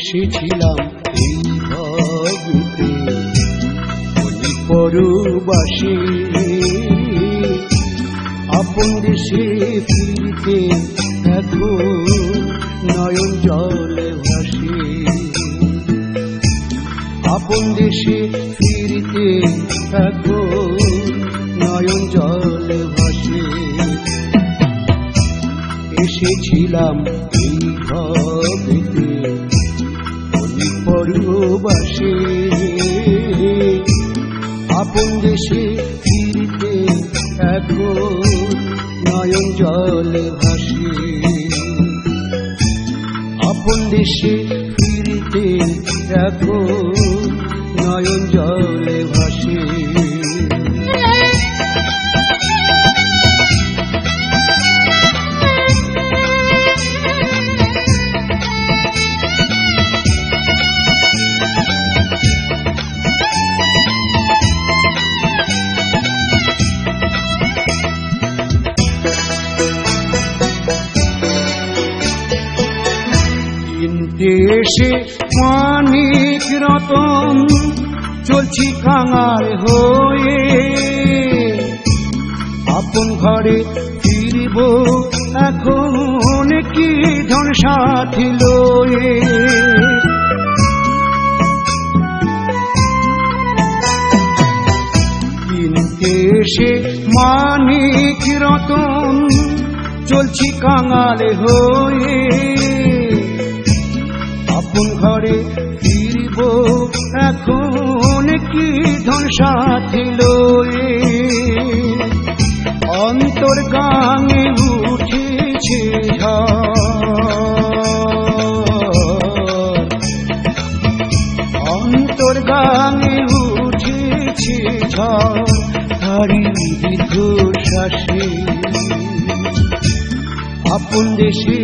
এসেছিলাম এই ভবিতে পরবাসী, আপন দেশে ফিরতে এখন নয়ন জলে ভাসে। আপন দেশে ফিরতে এখন নয়ন জলে ভাসে। এসেছিলাম এই ভবেতে আপন দেশে ফিরতে এখন নয়ন জলে ভাসে। আপন দেশে ফিরতে এখন নয়ন জলে ভাসে। এসে মানিক রতন চলছি কাঙাল হয়ে। আপন ঘরে ফিরব এখন কি ধন সাথী লয়ে। এসে মানিক রতন চলছি কাঙাল হয়ে। ঘরে ফিরব। এখন কি ধন লয়ে? অন্তর গাঙে উঠেছে অন্তর গাঙে উঠেছে ঝড়। দীর্ঘ আপন দেশে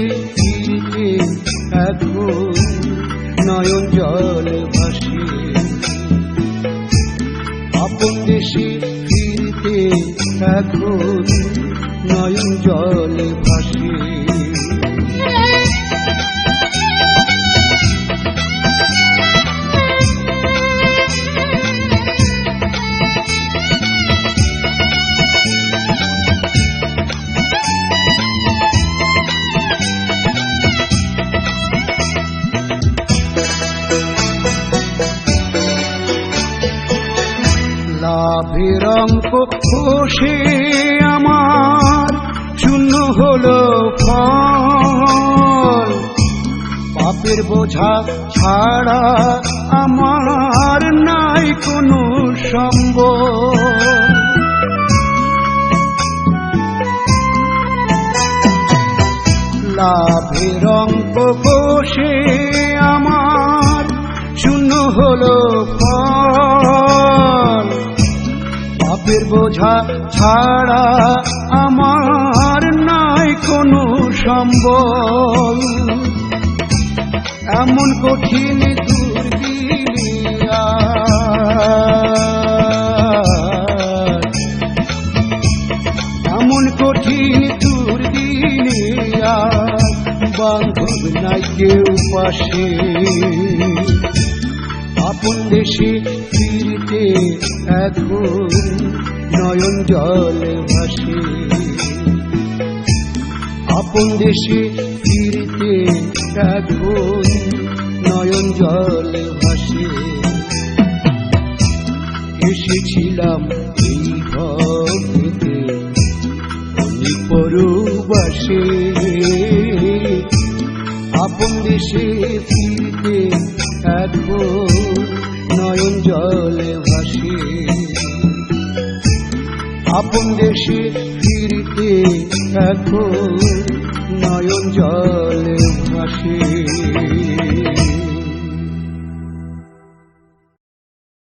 এখন নয়ন জল ভাসে। আপন দেশে ফিরতে এখন নয়ন জল ভাসে। অঙ্ক বসে আমার শূন্য হলো ফল। পাপের বোঝা ছাড়া আমার নাই কোনো সম্বল। লাভের অঙ্ক বসে আমার শূন্য হলো পাপের বোঝা ছাড়া আমার নাই কোনো সম্বল। এমন কঠিন দুর্বিলিয়া এমন কঠিন দুর্দিনিয়া বান্ধব নাই কেউ পাশে। আপন দেশে ফিরতে এখন নয়ন জল ভাসে। আপন দেশে ফিরতে এখন নয়ন জল ভাসে। এসেছিলাম এই ঘরেতে পরবাসে আপন দেশে ফিরতে এখন জলে ভাসে। আপন দেশে ফিরতে এখন নয়ন জলে ভাসে।